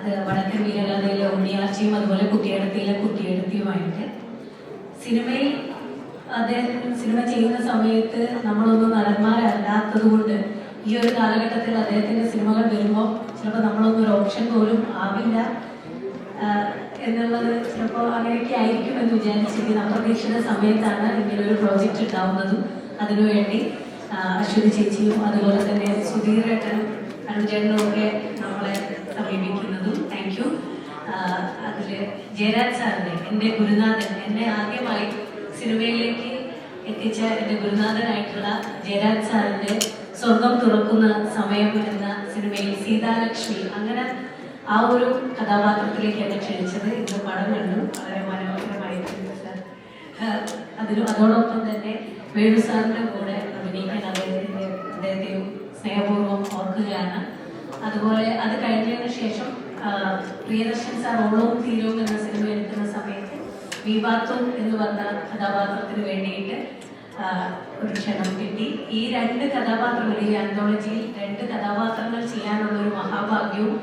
അത് വടക്കൻ വീരഗാഥയിലെ ഉണ്ണിയാർച്ചയും അതുപോലെ കുട്ടിയെടുത്തിയിലെ കുട്ടിയെടുത്തിയുമായിട്ട്. സിനിമയിൽ അദ്ദേഹം സിനിമ ചെയ്യുന്ന സമയത്ത് നമ്മളൊന്നും നടന്മാരല്ലാത്തത് കൊണ്ട് ഈ ഒരു കാലഘട്ടത്തിൽ അദ്ദേഹത്തിന്റെ സിനിമകൾ വരുമ്പോൾ ചിലപ്പോൾ നമ്മളൊന്നും ഒരു ഓപ്ഷൻ പോലും ആവില്ല. എന്നുള്ളത് ചിലപ്പോൾ അങ്ങനെയൊക്കെ ആയിരിക്കും എന്ന് വിചാരിച്ചിരിക്കുന്ന അപ്രതീക്ഷിത സമയത്താണ് ഇങ്ങനെ ഒരു പ്രോജക്റ്റ് ഉണ്ടാവുന്നതും അതിനുവേണ്ടി അശ്വതി ചേച്ചിയും അതുപോലെ തന്നെ സുധീർ ഏട്ടനും അരുൺചേട്ടനും ഒക്കെ ജയരാജ് സാറിനെ എന്റെ ഗുരുനാഥൻ എന്നെ ആദ്യമായി സിനിമയിലേക്ക് എത്തിച്ച എന്റെ ഗുരുനാഥനായിട്ടുള്ള ജയരാജ് സാറിന്റെ സ്വർഗം തുറക്കുന്ന സമയം എന്ന സിനിമയിൽ സീതാലക്ഷ്മി. അങ്ങനെ ആ ഒരു കഥാപാത്രത്തിലേക്ക് എന്നെ ക്ഷണിച്ചത് ഇന്ന് പടം കണ്ടു. വളരെ മനോഹരമായിരുന്നു സാർ. അതിനും അതോടൊപ്പം തന്നെ വേണു സാറിന്റെ കൂടെ അഭിനയിക്കാൻ അദ്ദേഹത്തിന്റെ അദ്ദേഹത്തെയും സ്നേഹപൂർവം ഓർക്കുകയാണ്. അതുപോലെ അത് കഴിഞ്ഞതിന് ശേഷം പ്രിയദർശൻ സാർ ഓണവും തീരവും എന്ന സിനിമ എടുക്കുന്ന സമയത്ത് വിവാത്വം എന്ന് പറഞ്ഞ കഥാപാത്രത്തിന് വേണ്ടിയിട്ട് ഒരു ക്ഷണം കിട്ടി. ഈ രണ്ട് കഥാപാത്രങ്ങളിൽ ഈ അന്തോളജിയിൽ രണ്ട് കഥാപാത്രങ്ങൾ ചെയ്യാനുള്ള ഒരു മഹാഭാഗ്യവും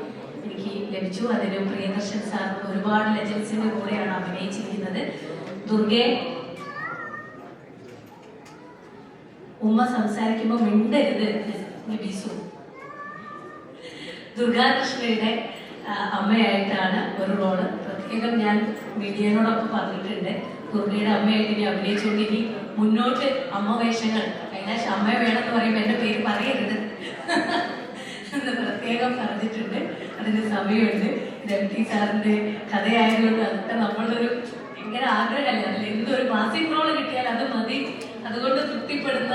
എനിക്ക് ലഭിച്ചു. അതിന് പ്രിയദർശൻ സാർ ഒരുപാട് ലെജൻസിന്റെ കൂടെയാണ് അഭിനയിച്ചിരിക്കുന്നത്. ദുർഗെ ഉമ്മ സംസാരിക്കുമ്പോൾ മിണ്ടരുത് ദുർഗാകൃഷ്ണയുടെ അമ്മയായിട്ടാണ് ഒരു റോൾ പ്രത്യേകം ഞാൻ മീഡിയനോടൊപ്പം പറഞ്ഞിട്ടുണ്ട്. കുർണിയുടെ അമ്മയായിട്ട് ഇനി അഭിനയിച്ചുകൊണ്ട് ഇനി മുന്നോട്ട് അമ്മ വേഷങ്ങൾ കൈലാശ് അമ്മ വേണമെന്ന് പറയുമ്പോൾ എന്റെ പേര് പറയരുത്. എന്ന് പ്രത്യേകം പറഞ്ഞിട്ടുണ്ട്. അതിന് സമയമുണ്ട്. ഇത് എം ടി സാറിന്റെ കഥയായതുകൊണ്ട് അതൊക്കെ നമ്മളൊരു ഭയങ്കര ആഗ്രഹമല്ല? അതിൽ എന്തൊരു മാസിക് റോൾ കിട്ടിയാൽ അത് മതി. അതുകൊണ്ട് തൃപ്തിപ്പെടുന്ന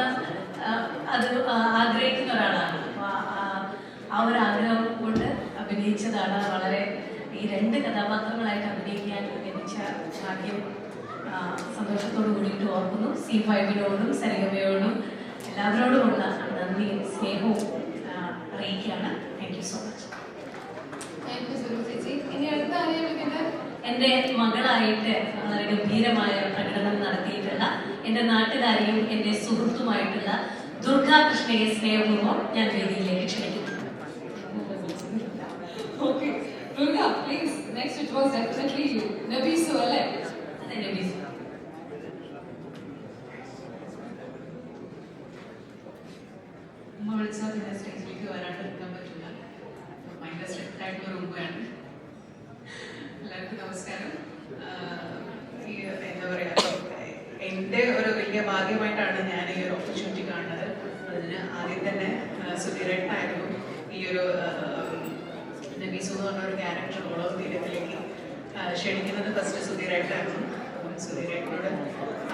അത് ആഗ്രഹിക്കുന്ന ഒരാളാണ്. ആ ഒരു ആഗ്രഹം കൊണ്ട് വളരെ ഈ രണ്ട് കഥാപാത്രങ്ങളായിട്ട് അഭിനയിക്കാൻ ലഭിച്ച ഭാഗ്യം. സന്തോഷത്തോടു കൂടിയിട്ട് ഓർക്കുന്നു. സി ഫൈവിനോടും സരിഗമയോടും എല്ലാവരോടുമുള്ള നന്ദിയും സ്നേഹവും അറിയിക്കുകയാണ്. താങ്ക് യു സോ മച്ച് എന്റെ മകളായിട്ട് വളരെ ഗംഭീരമായ പ്രകടനം നടത്തിയിട്ടുള്ള എന്റെ നാട്ടുകാരിയും എന്റെ സുഹൃത്തുമായിട്ടുള്ള ദുർഗാ കൃഷ്ണയെ സ്നേഹപൂർവം ഞാൻ വേദിയിലേക്ക് ക്ഷണിക്കുന്നു. Okay Durga, please. Next, it was definitely you. Nabeesu അല്ലേ അതെന്റെ ബിസി വിളിച്ചാൽ പിന്നെ സ്റ്റേജിലേക്ക് വരാണ്ട് പറ്റില്ല. ഭയങ്കര സ്ട്രിക്റ്റ് ആയിട്ടുള്ള റൂമാണ് എല്ലാവർക്കും നമസ്കാരം. എന്താ പറയുക എന്റെ ഒരു വലിയ ഭാഗ്യമായിട്ടാണ് ഞാൻ ഈ ഒരു ഓപ്പർച്യൂണിറ്റി കാണുന്നത്. അതിന് ആദ്യം തന്നെ സുധീരേട്ടനായിരുന്നു ഈ ഒരു നബീസു എന്ന് പറഞ്ഞ ഒരു ക്യാരക്ടർ ഓളോ തീരത്തിലേക്ക് ക്ഷണിക്കുന്നത് ഫസ്റ്റ് സുധീരേട്ടനായിരുന്നു. സുധീരേട്ടനോട്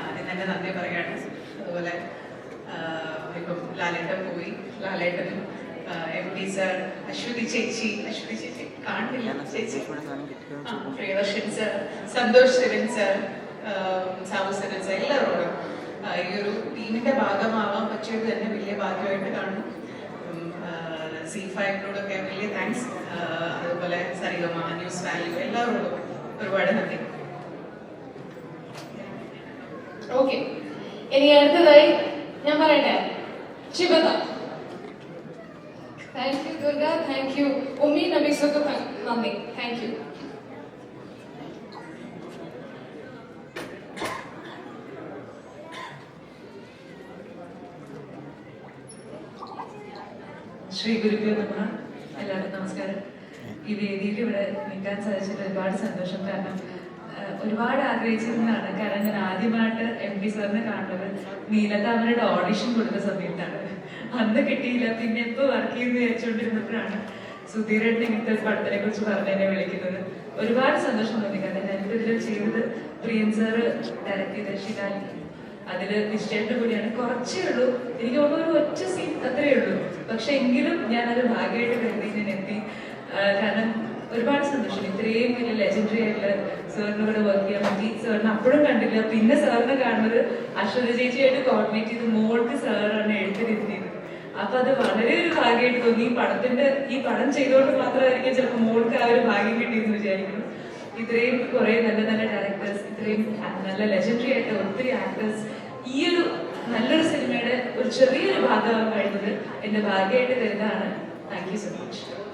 ആദ്യം തന്നെ നന്ദി പറയാണ്. അതുപോലെ ഇപ്പം ലാലേട്ടൻ പോയി. ലാലേട്ടനും എം ടി സാർ അശ്വതി ചേച്ചി അശ്വതി ചേച്ചി കാണില്ല ചേച്ചി. Priyadarshan sir Santosh Sivan sir Sabu Sanan sir എല്ലാവരോടും ഈ ഒരു ടീമിന്റെ ഭാഗമാവാൻ പറ്റിയത് തന്നെ വലിയ ഭാഗ്യമായിട്ട് സി ഫൈവിനോടൊക്കെ വലിയ താങ്ക്സ് അതുപോലെ സരിഗമ ന്യൂസ് വാല്യൂ എല്ലാവരോടും ഒരുപാട് നന്ദി. ഓക്കെ ഇനി അടുത്തതായി ഞാൻ പറയട്ടെ? ശിവത thank you Durga. Thank you ഉമ്മി നബീസൊക്കെ നന്ദി. താങ്ക് യു ശ്രീ ഗുരുപ്പേ നമ്മൾ എല്ലാവർക്കും നമസ്കാരം. ഈ വേദിയിൽ ഇവിടെ നിൽക്കാൻ സാധിച്ചത് ഒരുപാട് സന്തോഷം. കാരണം ഒരുപാട് ആഗ്രഹിച്ചിരുന്നതാണ്. കാരണം ഞാൻ ആദ്യമായിട്ട് എം പി സാറിനെ കാണുന്നത് നീലത്താമരയുടെ ഓഡിഷൻ കൊടുത്ത സമയത്താണ്. അന്ന് കിട്ടിയില്ല. പിന്നെ ഇപ്പൊ വർക്ക് ചെയ്യുന്ന വിചാരിച്ചുകൊണ്ടിരുന്നപ്പോഴാണ് സുധീരൻ ഇങ്ങനത്തെ പടത്തിനെ കുറിച്ച് പറഞ്ഞതിനെ വിളിക്കുന്നത്. ഒരുപാട് സന്തോഷം തോന്നി. കാരണം ഞാനിപ്പോ ഇതിൽ ചെയ്തത് പ്രിയൻ സാറ് ഡയറക്ട് ചെയ്ത അതിൽ നിശ്ചയന്റെ കൂടിയാണ്. കുറച്ചേ ഉള്ളൂ. എനിക്ക് തോന്നുന്നു ഒരു ഒറ്റ സീൻ അത്രേ ഉള്ളൂ. പക്ഷെ എങ്കിലും ഞാൻ അത് ഭാഗ്യമായിട്ട് കരുതി ഞാൻ എത്തി. കാരണം ഒരുപാട് സന്തോഷം. ഇത്രയും വലിയ ലെജൻഡറി ആയിട്ടുള്ള സാറിന് കൂടെ വർക്ക് ചെയ്യാൻ പറ്റി സാറിന് അപ്പോഴും കണ്ടില്ല. പിന്നെ സാറിനെ കാണുന്നത് അശ്വതി ചേച്ചിയായിട്ട് കോർഡിനേറ്റ് ചെയ്ത് മോൾക്ക് സാറാണ് എഴുത്തിരുത്തിയത് അപ്പൊ അത് വളരെ ഒരു ഭാഗ്യമായിട്ട് തോന്നി. ഈ പടത്തിന്റെ ഈ പടം ചെയ്തുകൊണ്ട് മാത്രമായിരിക്കും ചിലപ്പോൾ മോൾക്ക് ആ ഒരു ഭാഗ്യം കിട്ടിയെന്ന് വിചാരിക്കുന്നു. ഇത്രയും കുറെ നല്ല നല്ല ഡയറക്ടേഴ്സ് ഇത്രയും നല്ല ലെജൻഡറി ആയിട്ട് ഒത്തിരി ആക്ടേഴ്സ് ഈ ഒരു നല്ലൊരു സിനിമയുടെ ഒരു ചെറിയൊരു ഭാഗമാകാൻ കഴിഞ്ഞത് എന്റെ ഭാഗ്യമായിട്ട് കരുതാണ് താങ്ക് യു സോ മച്ച്